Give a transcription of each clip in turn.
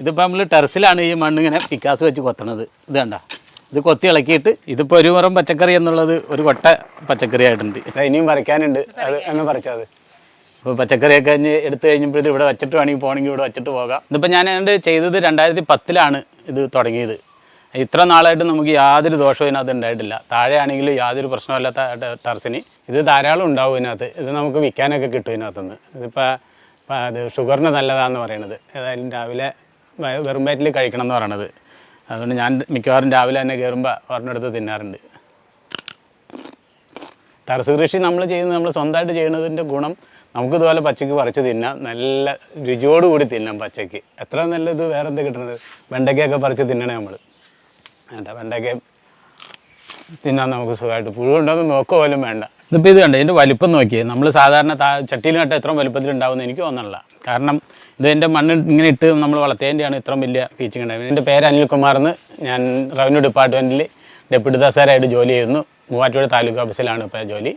ഇതിപ്പോൾ നമ്മൾ ടെറസിലാണ് ഈ മണ്ണ് ഇങ്ങനെ പിക്കാസ് വെച്ച് കൊത്തണത്. ഇത് കണ്ട? ഇത് കൊത്തി ഇളക്കിയിട്ട് ഇതിപ്പോൾ ഒരു മുറം പച്ചക്കറി എന്നുള്ളത് ഒരു കൊട്ട പച്ചക്കറി ആയിട്ടുണ്ട് ഇനിയും പറിക്കാനുണ്ട്. അത് എന്ന് പറിച്ചത് ഇപ്പോൾ പച്ചക്കറിയൊക്കെ കഴിഞ്ഞ് എടുത്തു കഴിഞ്ഞപ്പോൾ ഇത് ഇവിടെ വെച്ചിട്ട് വേണമെങ്കിൽ പോകണമെങ്കിൽ ഇവിടെ വെച്ചിട്ട് പോകാം. ഇതിപ്പോൾ ഞാൻ എന്റെ ചെയ്തത് രണ്ടായിരത്തി പത്തിലാണ് ഇത് തുടങ്ങിയത്. ഇത്ര നാളായിട്ട് നമുക്ക് യാതൊരു ദോഷവും ഇതിനകത്ത് ഉണ്ടായിട്ടില്ല. താഴെയാണെങ്കിൽ യാതൊരു പ്രശ്നമില്ലാത്ത ടെറസിന്. ഇത് ധാരാളം ഉണ്ടാവും ഇതിനകത്ത്. ഇത് നമുക്ക് വിൽക്കാനൊക്കെ കിട്ടും ഇതിനകത്തുനിന്ന്. ഇതിപ്പോൾ ഷുഗറിന് നല്ലതാണെന്ന് പറയണത് ഏതായാലും രാവിലെ വെറും വയറ്റിൽ കഴിക്കണം എന്ന് പറയണത്. അതുകൊണ്ട് ഞാൻ മിക്കവാറും രാവിലെ തന്നെ കയറുമ്പോൾ ഒരെണ്ണെടുത്ത് തിന്നാറുണ്ട്. ടെറസ് കൃഷി നമ്മൾ ചെയ്യുന്നത് നമ്മൾ സ്വന്തമായിട്ട് ചെയ്യുന്നതിന്റെ ഗുണം നമുക്ക് ഇതുപോലെ പച്ചക്ക് പറിച്ച് തിന്നാം. നല്ല രുചിയോടുകൂടി തിന്നാം പച്ചക്ക്. എത്ര നല്ലത് വേറെ എന്താ കിട്ടുന്നത് വെണ്ടയ്ക്കൊക്കെ പറിച്ച് തിന്നണേ നമ്മൾ വേണ്ട വെണ്ടയ്ക്ക തിന്നാൻ നമുക്ക് സുഖമായിട്ട് പുഴുണ്ടോന്ന് നോക്കുക പോലും വേണ്ട. ഇതിപ്പോൾ ഇത് കണ്ടോ ഇതിന്റെ വലിപ്പം നോക്കിയേ. നമ്മൾ സാധാരണ താ ചട്ടിയിൽ നട്ട എത്ര വലിപ്പത്തിലുണ്ടാവുമെന്ന് എനിക്ക് തോന്നണില്ല കാരണം ഇത് എന്റെ മണ്ണ് ഇങ്ങനെ ഇട്ട് നമ്മൾ വളർത്തേന്റെയാണ് ഇത്രയും വലിയ പീച്ചിങ് ഉണ്ടായത് എന്റെ പേര് അനിൽകുമാർ എന്ന് ഞാൻ റവന്യൂ ഡിപ്പാർട്ട്മെന്റിൽ ഡെപ്യൂട്ടി തഹസാരായിട്ട് ജോലി ചെയ്യുന്നു. മൂവാറ്റുപുഴ താലൂക്ക് ഓഫീസിലാണ് ഇപ്പോൾ ജോലി.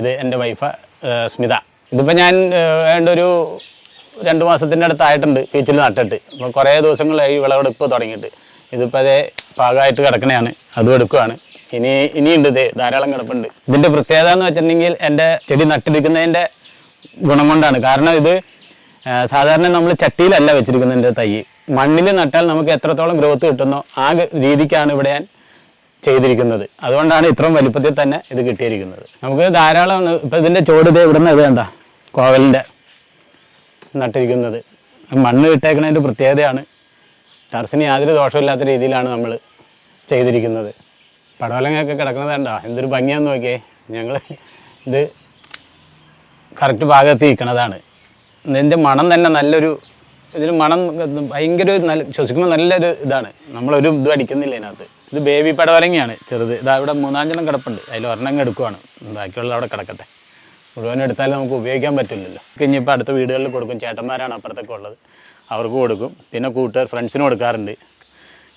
ഇത് എന്റെ വൈഫ് സ്മിത. ഇതിപ്പോൾ ഞാൻ ഏതാണ്ട് ഒരു രണ്ട് മാസത്തിന്റെ അടുത്തായിട്ടുണ്ട് പീച്ചിൽ നട്ടിട്ട്. അപ്പോൾ കുറേ ദിവസങ്ങളായി വിളവെടുപ്പ് തുടങ്ങിയിട്ട്. ഇതിപ്പോൾ അതേ പാകമായിട്ട് കിടക്കണയാണ്. അതും എടുക്കുകയാണ് ഇനി ഇനിയുണ്ട് ഇതേ ധാരാളം കിടപ്പുണ്ട്. ഇതിന്റെ പ്രത്യേകത എന്ന് വെച്ചിട്ടുണ്ടെങ്കിൽ എന്റെ ചെടി നട്ടിരിക്കുന്നതിന്റെ ഗുണം കൊണ്ടാണ്. കാരണം ഇത് സാധാരണ നമ്മൾ ചട്ടിയിലല്ല വെച്ചിരിക്കുന്നതിന്റെ തൈ. മണ്ണിൽ നട്ടാൽ നമുക്ക് എത്രത്തോളം ഗ്രോത്ത് കിട്ടുന്നോ ആ രീതിക്കാണ് ഇവിടെ ഞാൻ ചെയ്തിരിക്കുന്നത്. അതുകൊണ്ടാണ് ഇത്രയും വലിപ്പത്തിൽ തന്നെ ഇത് കിട്ടിയിരിക്കുന്നത്. നമുക്ക് ധാരാളം ഇപ്പം ഇതിന്റെ ചോട് ഇതേ ഇവിടുന്ന് ഇത് കണ്ട കോവലിന്റെ നട്ടിരിക്കുന്നത്. മണ്ണ് ഇട്ടേക്കുന്നതിന്റെ പ്രത്യേകതയാണ്. ടർസിന് യാതൊരു ദോഷമില്ലാത്ത രീതിയിലാണ് നമ്മൾ ചെയ്തിരിക്കുന്നത്. പടവലങ്ങയൊക്കെ കിടക്കുന്നത് കണ്ടോ? എന്തൊരു ഭംഗിയാന്ന് നോക്കിയേ. ഞങ്ങൾ ഇത് കറക്റ്റ് ഭാഗത്ത് ഇരിക്കണതാണ് ഇതിന്റെ മണം തന്നെ നല്ലൊരു ഇതിന് മണം ഭയങ്കര ഒരു നല്ല ശ്വസിക്കുമ്പോൾ നല്ലൊരു ഇതാണ്. നമ്മളൊരു ഇത് അടിക്കുന്നില്ല ഇതിനകത്ത്. ഇത് ബേബി പടവലങ്ങയാണ് ചെറുത്. ഇതാ ഇവിടെ മൂന്നാഞ്ചെണ്ണം കിടപ്പുണ്ട്. അതിൽ ഒരെണ്ണം എടുക്കുവാണ്. ബാക്കിയുള്ള അവിടെ കിടക്കട്ടെ. മുഴുവൻ എടുത്താലും നമുക്ക് ഉപയോഗിക്കാൻ പറ്റില്ലല്ലോ. ഇനിയിപ്പോൾ അടുത്ത വീടുകളിൽ കൊടുക്കും. ചേട്ടന്മാരാണ് അപ്പുറത്തൊക്കെ ഉള്ളത്. അവർക്ക് കൊടുക്കും. പിന്നെ കൂട്ടുകാർ ഫ്രണ്ട്സിന് കൊടുക്കാറുണ്ട്.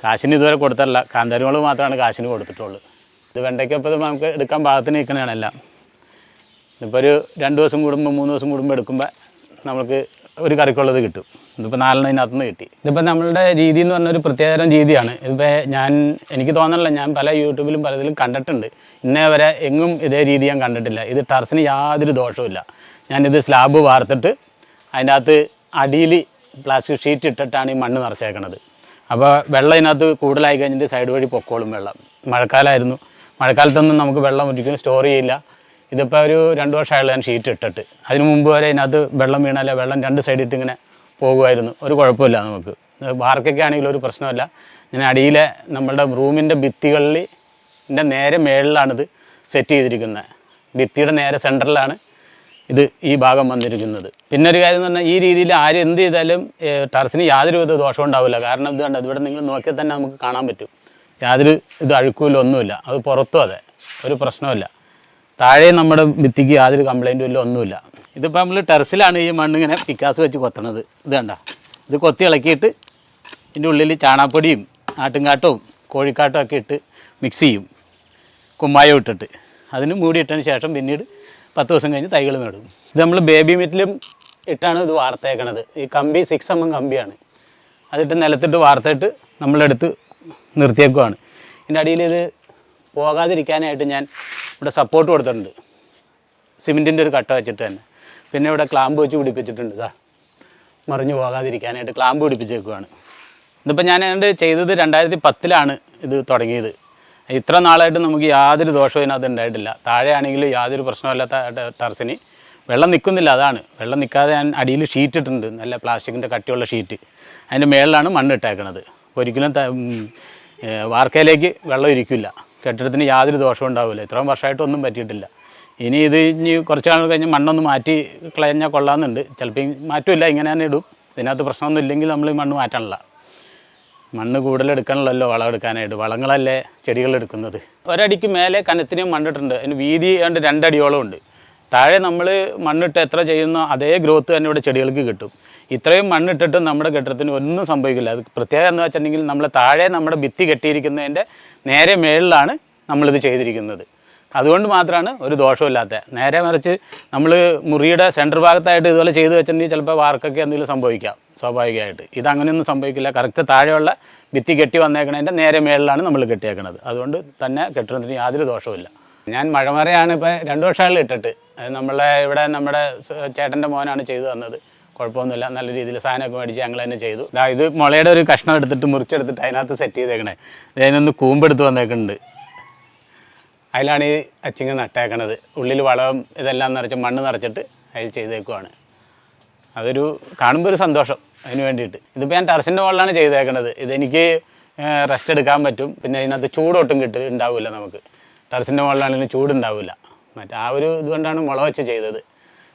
കാശിന് ഇതുവരെ കൊടുത്തല്ല കാന്താരിമുളക് മാത്രമാണ് കാശിന് കൊടുത്തിട്ടുള്ളൂ. ഇത് വെണ്ടയ്ക്കൊപ്പം നമുക്ക് എടുക്കാൻ പാകത്തിന് നിൽക്കണതാണ് എല്ലാം. ഇപ്പോൾ ഒരു രണ്ട് ദിവസം കൂടുമ്പോൾ മൂന്ന് ദിവസം കൂടുമ്പോൾ എടുക്കുമ്പോൾ നമുക്ക് ഒരു കറിക്കുള്ളത് കിട്ടും. ഇതിപ്പോൾ നാലെണ്ണം ഇതിനകത്ത് നിന്ന് കിട്ടി. ഇതിപ്പോൾ നമ്മളുടെ രീതി എന്ന് പറഞ്ഞ ഒരു പ്രത്യേകതരം രീതിയാണ്. ഇതിപ്പോൾ ഞാൻ എനിക്ക് തോന്നണില്ല ഞാൻ പല യൂട്യൂബിലും പലതിലും കണ്ടിട്ടുണ്ട്. ഇന്നേ വരെ എങ്ങും ഇതേ രീതി ഞാൻ കണ്ടിട്ടില്ല. ഇത് ടെറസിന് യാതൊരു ദോഷവുമില്ല ഞാനിത് സ്ലാബ് വാർത്തിട്ട് അതിന്റെ അകത്ത് അടിയിൽ പ്ലാസ്റ്റിക് ഷീറ്റ് ഇട്ടിട്ടാണ് ഈ മണ്ണ് നിറച്ചേക്കണത്. അപ്പോൾ വെള്ളം ഇതിനകത്ത് കൂടുതലായി കഴിഞ്ഞിട്ട് സൈഡ് വഴി പൊക്കോളും വെള്ളം. മഴക്കാലമായിരുന്നു മഴക്കാലത്തൊന്നും നമുക്ക് വെള്ളം ഒരിക്കലും സ്റ്റോർ ചെയ്യില്ല. ഇതിപ്പോൾ ഒരു രണ്ട് വർഷമായുള്ള ഞാൻ ഷീറ്റ് ഇട്ടിട്ട്. അതിന് മുമ്പ് വരെ ഇതിനകത്ത് വെള്ളം വീണാലേ വെള്ളം രണ്ട് സൈഡിട്ട് ഇങ്ങനെ പോകുമായിരുന്നു. ഒരു കുഴപ്പമില്ല നമുക്ക്. വാർക്കൊക്കെ ആണെങ്കിലും ഒരു പ്രശ്നമല്ല ഞാൻ അടിയിലെ നമ്മളുടെ റൂമിന്റെ ഭിത്തികളിൽ നേരെ മേളിലാണിത് സെറ്റ് ചെയ്തിരിക്കുന്നത്. ഭിത്തിയുടെ നേരെ സെന്ററിലാണ് ഇത് ഈ ഭാഗം വന്നിരിക്കുന്നത്. പിന്നെ ഒരു കാര്യം എന്ന് പറഞ്ഞാൽ ഈ രീതിയിൽ ആര് എന്ത് ചെയ്താലും ടർസിന് യാതൊരു വിധ ദോഷം ഉണ്ടാവില്ല. കാരണം ഇത് കണ്ടത് ഇവിടെ നിങ്ങൾ നോക്കിയാൽ തന്നെ നമുക്ക് കാണാൻ പറ്റും. യാതൊരു ഇത് അഴുക്കൂല ഒന്നുമില്ല. അത് പുറത്തും അതെ ഒരു പ്രശ്നമില്ല താഴെ നമ്മുടെ ഭിത്തിക്ക് യാതൊരു കംപ്ലൈന്റും ഇല്ല ഒന്നുമില്ല. ഇതിപ്പോൾ നമ്മൾ ടെറസിലാണ് ഈ മണ്ണിങ്ങനെ പിക്കാസ് വെച്ച് കൊത്തണത്. ഇത് കണ്ട? ഇത് കൊത്തി ഇളക്കിയിട്ട് ഇതിന്റെ ഉള്ളിൽ ചാണാപ്പൊടിയും ആട്ടുംകാട്ടവും കോഴിക്കാട്ടും ഒക്കെ ഇട്ട് മിക്സ് ചെയ്യും. കുമ്മായം ഇട്ടിട്ട്. അതിന് മൂടിയിട്ടതിന് ശേഷം പിന്നീട് പത്ത് ദിവസം കഴിഞ്ഞ് തൈകൾ നടും. ഇത് നമ്മൾ ബേബി മെറ്റിലും ഇട്ടാണ് ഇത് വാർത്തേക്കണത്. ഈ കമ്പി സിക്സ് എം എം കമ്പിയാണ്. അതിട്ട് നിലത്തിട്ട് വാർത്തിട്ട് നമ്മളെടുത്ത് നിർത്തിയേക്കുവാണ്. ഇതിന്റെ അടിയിൽ ഇത് പോകാതിരിക്കാനായിട്ട് ഞാൻ ഇവിടെ സപ്പോർട്ട് കൊടുത്തിട്ടുണ്ട്. സിമെന്റിന്റെ ഒരു കട്ട വെച്ചിട്ട് തന്നെ. പിന്നെ ഇവിടെ ക്ലാമ്പ് വെച്ച് പിടിപ്പിച്ചിട്ടുണ്ട്. ഇതാ. മറിഞ്ഞു പോകാതിരിക്കാനായിട്ട് ക്ലാമ്പ് പിടിപ്പിച്ചേക്കുവാണ്. ഇതിപ്പോൾ ഞാൻ ചെയ്തത് രണ്ടായിരത്തി പത്തിലാണ് ഇത് തുടങ്ങിയത്. ഇത്ര നാളായിട്ട് നമുക്ക് യാതൊരു ദോഷവും ഇതിനകത്ത് ഉണ്ടായിട്ടില്ല. താഴെയാണെങ്കിലും യാതൊരു പ്രശ്നമില്ലാത്ത ടർസിന് വെള്ളം നിൽക്കുന്നില്ല അതാണ്. വെള്ളം നിൽക്കാതെ ഞാൻ അടിയിൽ ഷീറ്റ് ഇട്ടിട്ടുണ്ട് നല്ല പ്ലാസ്റ്റിക്കിന്റെ കട്ടിയുള്ള ഷീറ്റ് അതിന്റെ മേളിലാണ് മണ്ണ് ഇട്ടേക്കണത്. ഒരിക്കലും വാർക്കയിലേക്ക് വെള്ളം ഇരിക്കില്ല കെട്ടിടത്തിന് യാതൊരു ദോഷവും ഉണ്ടാവില്ല. ഇത്രയും വർഷമായിട്ടൊന്നും പറ്റിയിട്ടില്ല. ഇനി ഇത് ഇനി കുറച്ച് നാൾ കഴിഞ്ഞ് മണ്ണൊന്ന് മാറ്റി കളഞ്ഞാൽ കൊള്ളാമെന്നുണ്ട്. ചിലപ്പോൾ മാറ്റില്ല ഇങ്ങനെ തന്നെ ഇടും. ഇതിനകത്ത് പ്രശ്നമൊന്നും ഇല്ലെങ്കിൽ നമ്മൾ മണ്ണ് മാറ്റണില്ല മണ്ണ് കൂടുതലെടുക്കണമല്ലോ വളം എടുക്കാനായിട്ട്. വളങ്ങളല്ലേ ചെടികൾ എടുക്കുന്നത്. ഒരടിക്ക് മേലെ കനത്തിനും മണ്ണിട്ടുണ്ട് അതിന് വീതി ഏതാണ്ട് രണ്ടടിയോളം ഉണ്ട്. താഴെ നമ്മൾ മണ്ണിട്ട് എത്ര ചെയ്യുന്നോ അതേ ഗ്രോത്ത് തന്നെ ഇവിടെ ചെടികൾക്ക് കിട്ടും. ഇത്രയും മണ്ണിട്ടിട്ട് നമ്മുടെ കെട്ടിടത്തിന് ഒന്നും സംഭവിക്കില്ല. അത് പ്രത്യേകത എന്ന് വെച്ചിട്ടുണ്ടെങ്കിൽ നമ്മൾ താഴെ നമ്മുടെ ഭിത്തി കെട്ടിയിരിക്കുന്നതിന്റെ നേരെ മേളിലാണ് നമ്മളിത് ചെയ്തിരിക്കുന്നത്. അതുകൊണ്ട് മാത്രമാണ് ഒരു ദോഷമില്ലാത്ത നേരെ മറിച്ച് നമ്മൾ മുറിയുടെ സെന്റർ ഭാഗത്തായിട്ട് ഇതുപോലെ ചെയ്തു വെച്ചിട്ടുണ്ടെങ്കിൽ ചിലപ്പോൾ വാർക്കൊക്കെ എന്തെങ്കിലും സംഭവിക്കാം സ്വാഭാവികമായിട്ട്. ഇത് അങ്ങനെയൊന്നും സംഭവിക്കില്ല. കറക്റ്റ് താഴെയുള്ള ഭിത്തി കെട്ടി വന്നേക്കണതിന്റെ നേരെ മേളിലാണ് നമ്മൾ കെട്ടിയേക്കണത്. അതുകൊണ്ട് തന്നെ കെട്ടുന്നതിന് യാതൊരു ദോഷവുമില്ല. ഞാൻ മഴമറയാണ് ഇപ്പോൾ രണ്ട് വർഷങ്ങളിൽ ഇട്ടിട്ട്. നമ്മളെ ഇവിടെ നമ്മുടെ ചേട്ടന്റെ മോനാണ് ചെയ്തു തന്നത്. കുഴപ്പമൊന്നുമില്ല. നല്ല രീതിയിൽ സാധനമൊക്കെ മേടിച്ച് ഞങ്ങൾ തന്നെ ചെയ്തു. ഇത് മുളയുടെ ഒരു കഷ്ണം എടുത്തിട്ട് മുറിച്ചെടുത്തിട്ട് അതിനകത്ത് സെറ്റ് ചെയ്തേക്കണേ. അതിനൊന്ന് കൂമ്പെടുത്ത് വന്നേക്കുന്നുണ്ട്. അതിലാണ് ഈ അച്ചിങ്ങ നട്ടേക്കണത്. ഉള്ളിൽ വളം ഇതെല്ലാം നിറച്ച് മണ്ണ് നിറച്ചിട്ട് അതിൽ ചെയ്തേക്കുവാണ്. അതൊരു കാണുമ്പോൾ ഒരു സന്തോഷം അതിന് വേണ്ടിയിട്ട്. ഇതിപ്പോൾ ഞാൻ ടെറസിന്റെ മുകളിലാണ് ചെയ്തേക്കണത്. ഇതെനിക്ക് റെസ്റ്റ് എടുക്കാൻ പറ്റും. പിന്നെ അതിനകത്ത് ചൂടൊട്ടും കിട്ടും ഉണ്ടാവില്ല നമുക്ക്. ടെറസിന്റെ മുകളിലാണെങ്കിലും ചൂടുണ്ടാവില്ല മറ്റേ ആ ഒരു ഇതുകൊണ്ടാണ് മുള വെച്ച് ചെയ്തത്.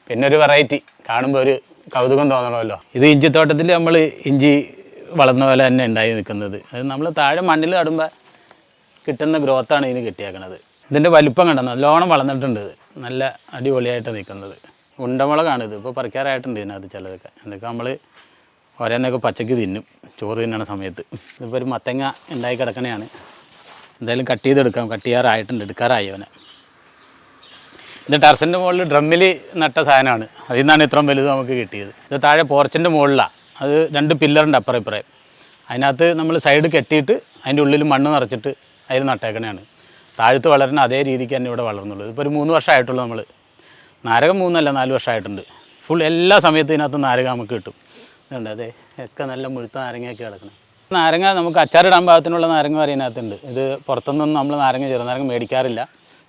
പിന്നെ ഒരു വെറൈറ്റി കാണുമ്പോൾ ഒരു കൗതുകം തോന്നണമല്ലോ. ഇത് ഇഞ്ചി തോട്ടത്തിൽ നമ്മൾ ഇഞ്ചി വളർന്ന പോലെ തന്നെ ഉണ്ടായി നിൽക്കുന്നത് അത് നമ്മൾ താഴെ മണ്ണിൽ നടുമ്പോൾ കിട്ടുന്ന ഗ്രോത്താണ് ഇതിന് കിട്ടിയേക്കണത്. ഇതിന്റെ വലിപ്പം കണ്ടോ? നല്ലോണം വളർന്നിട്ടുണ്ട് നല്ല അടിപൊളിയായിട്ട് നിൽക്കുന്നത് ഉണ്ടമുളകാണിത് ഇപ്പോൾ പറിക്കാറായിട്ടുണ്ട് ഇതിനകത്ത് ചിലതൊക്കെ. എന്തൊക്കെ നമ്മൾ ഓരോന്നൊക്കെ പച്ചക്ക് തിന്നും. ചോറ് തിന്നണ സമയത്ത്. ഇതിപ്പോൾ ഒരു മത്തങ്ങ ഉണ്ടായി കിടക്കണയാണ്. എന്തായാലും കട്ട് ചെയ്തെടുക്കാം. കട്ട് ചെയ്യാറായിട്ടുണ്ട്. എടുക്കാറായി അവനെ. ഇത് ടെറസിന്റെ മുകളിൽ ഡ്രമ്മിൽ നട്ട സാധനമാണ്. അതിൽ നിന്നാണ് ഇത്രയും വലുത് നമുക്ക് കിട്ടിയത്. ഇത് താഴെ പോർച്ചിന്റെ മുകളിലാണ് അത് രണ്ട് പില്ലറുണ്ട് അപ്പുറം ഇപ്പുറം. അതിനകത്ത് നമ്മൾ സൈഡ് കെട്ടിയിട്ട് അതിന്റെ ഉള്ളിൽ മണ്ണ് നിറച്ചിട്ട് അതിൽ നട്ടേക്കണയാണ്. താഴത്ത് വളരുന്ന അതേ രീതിക്ക് തന്നെ ഇവിടെ വളർന്നുള്ളൂ. ഇപ്പോൾ ഒരു മൂന്ന് വർഷമായിട്ടുള്ളൂ നമ്മൾ നാരകം മൂന്നല്ല നാല് വർഷമായിട്ടുണ്ട്. ഫുൾ എല്ലാ സമയത്തും ഇതിനകത്ത് നാരക നമുക്ക് കിട്ടും. ഇതുണ്ട് അതെ ഒക്കെ നല്ല മുഴുത്ത നാരങ്ങയൊക്കെ കിടക്കണം. നാരങ്ങ നമുക്ക് അച്ചാറിടാൻ പാകത്തിനുള്ള നാരങ്ങ വരെ ഇത് പുറത്തുനിന്നൊന്നും നമ്മൾ നാരങ്ങ ചെറുനാരങ്ങ മേടിക്കാറില്ല.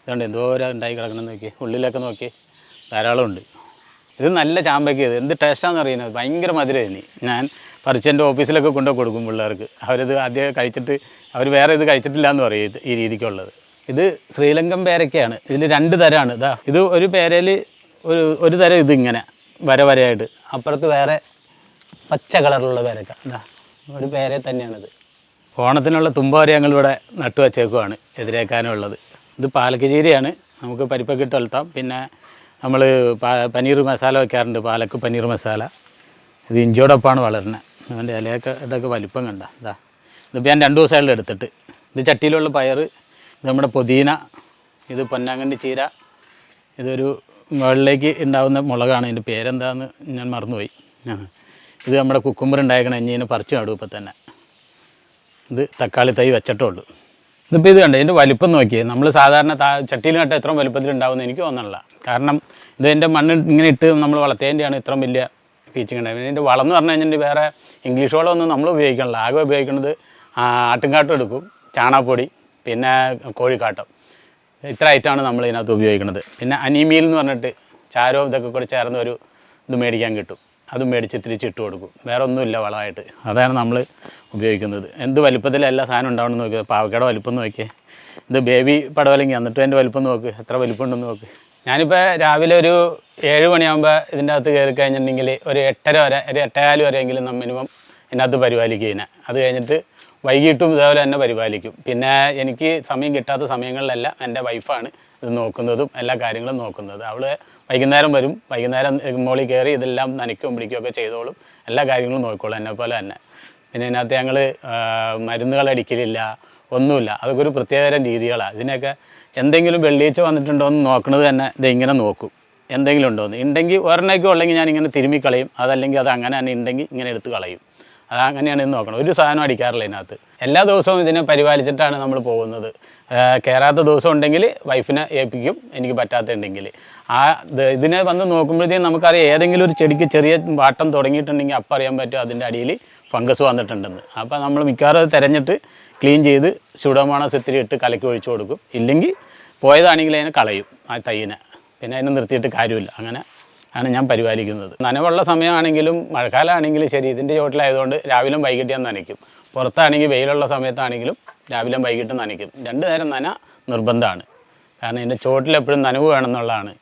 ഇതുകൊണ്ട് എന്തോരം ഉണ്ടായി കിടക്കണമെന്ന് നോക്കി ഉള്ളിലൊക്കെ നോക്കി ധാരാളം ഉണ്ട്. ഇത് നല്ല ചാമ്പയ്ക്ക് ഇത്. എന്ത് ടേസ്റ്റാണെന്ന് അറിയുന്നത് ഭയങ്കര മധുരം ഇനി ഞാൻ പറിച്ചെന്റെ ഓഫീസിലൊക്കെ കൊണ്ടു കൊടുക്കും പിള്ളേർക്ക്. അവരിത് ആദ്യം കഴിച്ചിട്ട് അവർ വേറെ ഇത് കഴിച്ചിട്ടില്ല എന്ന് പറയും ഈ രീതിക്കുള്ളത്. ഇത് ശ്രീലങ്കൻ പേരക്കയാണ്. ഇതിൽ രണ്ട് തരമാണ് ഇതാ ഇത് ഒരു പേരയിൽ ഒരു ഒരു തരം ഇത് ഇങ്ങനെ വര വരയായിട്ട്. അപ്പുറത്ത് വേറെ പച്ച കളറിലുള്ള പേരക്ക. ഇതാ ഒരു പേരെ തന്നെയാണിത്. ഓണത്തിനുള്ള തുമ്പവരെ ഞങ്ങളിവിടെ നട്ടു വച്ചേക്കുവാണ് എതിരേക്കാനുള്ളത് ഇത് പാലക്ക് ചീരയാണ് നമുക്ക് പരിപ്പൊക്കെ ഇട്ട് വളർത്താം. പിന്നെ നമ്മൾ പനീർ മസാല വെക്കാറുണ്ട്. പാലക്ക് പനീർ മസാല. ഇത് ഇഞ്ചിയോടൊപ്പമാണ് വളരുന്നത്. അതിന്റെ ഇലയൊക്കെ ഇതൊക്കെ വലിപ്പം കണ്ട. ഇതാ ഇതിപ്പോൾ ഞാൻ രണ്ട് ദിവസമായിട്ട് എടുത്തിട്ട്. ഇത് ചട്ടിയിലുള്ള പയർ ഇത് നമ്മുടെ പുതിന ഇത് പൊന്നാങ്കണ്ണി ചീര ഇതൊരു മുകളിലേക്ക് ഉണ്ടാകുന്ന മുളകാണ്. ഇതിന്റെ പേരെന്താണെന്ന് ഞാൻ മറന്നുപോയി. ഇത് നമ്മുടെ കുക്കുമ്പർ ഉണ്ടായേക്കണ ഇങ്ങനെ പറിച്ചു നടും ഇപ്പം തന്നെ. ഇത് തക്കാളി തൈ വെച്ചിട്ടേ ഉള്ളൂ. ഇതിപ്പോൾ ഇത് കണ്ടേ? ഇതിന്റെ വലിപ്പം നോക്കിയേ. നമ്മൾ സാധാരണ താ ചട്ടിയിൽ നട്ട എത്ര വലിപ്പത്തിൽ ഉണ്ടാവുമെന്ന് എനിക്ക് തോന്നണില്ല. കാരണം ഇത് എന്റെ മണ്ണ് ഇങ്ങനെ ഇട്ട് നമ്മൾ വളർത്തേന്റെയാണ് ഇത്രയും വലിയ പീച്ചിങ് ഉണ്ടായത്. ഇതിന്റെ വളം എന്ന് പറഞ്ഞു കഴിഞ്ഞാൽ വേറെ ഇംഗ്ലീഷ് വളമൊന്നും നമ്മൾ ഉപയോഗിക്കണില്ല. ആകെ ഉപയോഗിക്കുന്നത് ആട്ടുംകാട്ടും എടുക്കും ചാണകപ്പൊടി പിന്നെ കോഴിക്കാട്ടം. ഇത്ര ഐറ്റമാണ് നമ്മൾ ഇതിനകത്ത് ഉപയോഗിക്കുന്നത്. പിന്നെ അനീമിയിൽ എന്ന് പറഞ്ഞിട്ട് ചാരവും ഇതൊക്കെ കൂടി ചേർന്ന് ഒരു ഇത് മേടിക്കാൻ കിട്ടും. അതും മേടിച്ച് തിരിച്ച് ഇട്ട് കൊടുക്കും. വേറെ ഒന്നുമില്ല വളമായിട്ട്. അതാണ് നമ്മൾ ഉപയോഗിക്കുന്നത്. എന്ത് വലുപ്പത്തിലല്ല സാധനം ഉണ്ടാവണമെന്ന് നോക്കുക പാവക്കയുടെ വലുപ്പം നോക്കിയേ. ഇത് ബേബി പടവലങ്ങി എന്നിട്ട് എന്റെ വലുപ്പം നോക്ക്. എത്ര വലിപ്പം ഉണ്ടെന്ന് നോക്ക്. ഞാനിപ്പോൾ രാവിലെ ഒരു ഏഴ് മണിയാകുമ്പോൾ ഇതിന്റെ അകത്ത് കയറി കഴിഞ്ഞിട്ടുണ്ടെങ്കിൽ ഒരു എട്ടര വരെ ഒരു എട്ടേകാൽ വരെയെങ്കിലും നമ്മൾ മിനിമം ഇതിനകത്ത് പരിപാലിക്കുക അത് കഴിഞ്ഞിട്ട് വൈകിട്ടും ഇതേപോലെ തന്നെ പരിപാലിക്കും. പിന്നെ എനിക്ക് സമയം കിട്ടാത്ത സമയങ്ങളിലെല്ലാം എന്റെ വൈഫാണ് ഇത് നോക്കുന്നതും എല്ലാ കാര്യങ്ങളും നോക്കുന്നത്. അവൾ വൈകുന്നേരം വരും. വൈകുന്നേരം മോളിൽ കയറി ഇതെല്ലാം നനയ്ക്കും പിടിക്കുകയും ഒക്കെ ചെയ്തോളും. എല്ലാ കാര്യങ്ങളും നോക്കിക്കോളും എന്നെ പോലെ തന്നെ. പിന്നെ ഇതിനകത്ത് ഞങ്ങൾ മരുന്നുകൾ അടിക്കലില്ല ഒന്നുമില്ല. അതൊക്കെ ഒരു പ്രത്യേകതരം രീതികളാണ്. ഇതിനൊക്കെ എന്തെങ്കിലും വെള്ളിയിച്ച വന്നിട്ടുണ്ടോ എന്ന് നോക്കുന്നത് തന്നെ ഇതിങ്ങനെ നോക്കും. എന്തെങ്കിലും ഉണ്ടോ എന്ന്. ഉണ്ടെങ്കിൽ ഒരെണ്ണയ്ക്കും ഉള്ളെങ്കിൽ ഞാൻ ഇങ്ങനെ തിരുമ്മി അതല്ലെങ്കിൽ അത് അങ്ങനെ തന്നെ ഉണ്ടെങ്കിൽ ഇങ്ങനെ എടുത്ത് കളയും. അത് അങ്ങനെയാണ് ഇന്ന് നോക്കണം ഒരു സാധനം അടിക്കാറില്ല ഇതിനകത്ത്. എല്ലാ ദിവസവും ഇതിനെ പരിപാലിച്ചിട്ടാണ് നമ്മൾ പോകുന്നത്. കയറാത്ത ദിവസം ഉണ്ടെങ്കിൽ വൈഫിനെ ഏൽപ്പിക്കും എനിക്ക് പറ്റാത്തുണ്ടെങ്കിൽ ആ ഇതിനെ വന്ന് നോക്കുമ്പോഴത്തേക്കും നമുക്കറിയാം ഏതെങ്കിലും ഒരു ചെടിക്ക് ചെറിയ വാട്ടം തുടങ്ങിയിട്ടുണ്ടെങ്കിൽ അപ്പം അറിയാൻ പറ്റും അതിന്റെ അടിയിൽ ഫംഗസ് വന്നിട്ടുണ്ടെന്ന്. അപ്പോൾ നമ്മൾ മിക്കവാറും തിരഞ്ഞിട്ട് ക്ലീൻ ചെയ്ത് സുഡോമോണസ് ഇത്തിരി ഇട്ട് കലക്കി ഒഴിച്ചു കൊടുക്കും. ഇല്ലെങ്കിൽ പോയതാണെങ്കിൽ അതിനെ കളയും ആ തൈയിനെ. പിന്നെ അതിനെ നിർത്തിയിട്ട് കാര്യമില്ല. അങ്ങനെ ആണ് ഞാൻ പരിപാലിക്കുന്നത്. നനവുള്ള സമയമാണെങ്കിലും മഴക്കാലമാണെങ്കിലും ശരി ഇതിന്റെ ചോട്ടിലായതുകൊണ്ട് രാവിലെ വൈകിട്ട് ഞാൻ നനയ്ക്കും. പുറത്താണെങ്കിൽ വെയിലുള്ള സമയത്താണെങ്കിലും രാവിലെ വൈകിട്ട് നനയ്ക്കും. രണ്ട് നേരം നന നിർബന്ധമാണ്. കാരണം ഇതിന്റെ ചോട്ടിൽ എപ്പോഴും നനവ് വേണമെന്നുള്ളതാണ്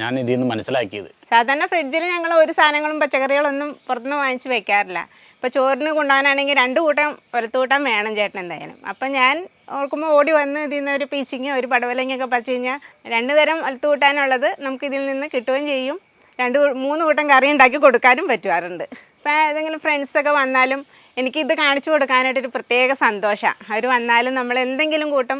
ഞാൻ ഇതിൽ നിന്ന് മനസ്സിലാക്കിയത്. സാധാരണ ഫ്രിഡ്ജിൽ ഞങ്ങൾ ഒരു സാധനങ്ങളും പച്ചക്കറികളൊന്നും പുറത്തുനിന്ന് വാങ്ങിച്ച് വെക്കാറില്ല. ഇപ്പോൾ ചോറിന് കൊണ്ടുപോകാനാണെങ്കിൽ രണ്ട് കൂട്ടം ഒരത്ത് കൂട്ടം വേണം ചേട്ടൻ എന്തായാലും. അപ്പം ഞാൻ ഓർക്കുമ്പോൾ ഓടി വന്ന് ഇതിൽ നിന്ന് ഒരു പീച്ചിങ്ങ ഒരു പടവലങ്ങയൊക്കെ പറിച്ചു കഴിഞ്ഞാൽ രണ്ട് തരം ഒലത്ത് കൂട്ടാനുള്ളത് നമുക്ക് ഇതിൽ നിന്ന് കിട്ടുകയും ചെയ്യും. രണ്ട് മൂന്ന് കൂട്ടം കറി ഉണ്ടാക്കി കൊടുക്കാനും പറ്റുമാറുണ്ട് ഇപ്പം ഏതെങ്കിലും ഫ്രണ്ട്സൊക്കെ വന്നാലും എനിക്ക് ഇത് കാണിച്ചു കൊടുക്കാനായിട്ടൊരു പ്രത്യേക സന്തോഷമാണ് അവർ വന്നാലും നമ്മൾ എന്തെങ്കിലും കൂട്ടം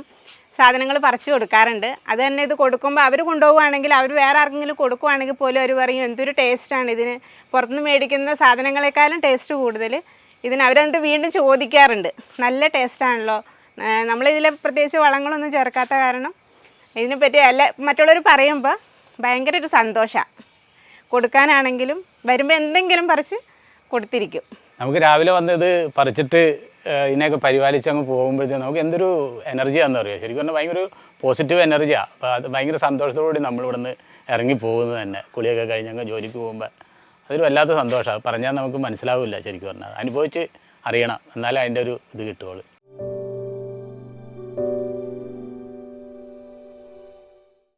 സാധനങ്ങൾ പറിച്ചു കൊടുക്കാറുണ്ട്. അത് തന്നെ ഇത് കൊടുക്കുമ്പോൾ അവർ കൊണ്ടുപോവുകയാണെങ്കിൽ അവർ വേറെ ആർക്കെങ്കിലും കൊടുക്കുവാണെങ്കിൽ പോലും അവർ പറയും എന്തൊരു ടേസ്റ്റാണ് ഇതിന്. പുറത്തുനിന്ന് മേടിക്കുന്ന സാധനങ്ങളെക്കാളും ടേസ്റ്റ് കൂടുതൽ. ഇതിന് അവരെന്ത് വീണ്ടും ചോദിക്കാറുണ്ട്. നല്ല ടേസ്റ്റാണല്ലോ നമ്മളിതിൽ പ്രത്യേകിച്ച് വളങ്ങളൊന്നും ചേർക്കാത്ത കാരണം ഇതിനെപ്പറ്റി അല്ല മറ്റുള്ളവർ പറയുമ്പോൾ ഭയങ്കര ഒരു സന്തോഷമാണ് കൊടുക്കാനാണെങ്കിലും വരുമ്പോൾ എന്തെങ്കിലും പറിച്ച് കൊടുത്തിരിക്കും. നമുക്ക് രാവിലെ വന്നത് പറിച്ചിട്ട് ഇതിനെയൊക്കെ പരിപാലിച്ച് അങ്ങ് പോകുമ്പോഴത്തേക്കും നമുക്ക് എന്തൊരു എനർജിയാണെന്ന് അറിയാം? ശരിക്കും പറഞ്ഞാൽ ഭയങ്കര ഒരു പോസിറ്റീവ് എനർജിയാണ് അപ്പോൾ അത് ഭയങ്കര സന്തോഷത്തോടുകൂടി നമ്മൾ നിന്ന് ഇറങ്ങി പോകുന്നത് തന്നെ. കുളിയൊക്കെ കഴിഞ്ഞ് അങ്ങ് ജോലിക്ക് പോകുമ്പോൾ അതൊരു വല്ലാത്ത സന്തോഷമാണ് പറഞ്ഞാൽ നമുക്ക് മനസ്സിലാവില്ല ശരിക്കും പറഞ്ഞാൽ അനുഭവിച്ച് അറിയണം. എന്നാലേ അതിന്റെ ഒരു ഇത് കിട്ടുകയുള്ളൂ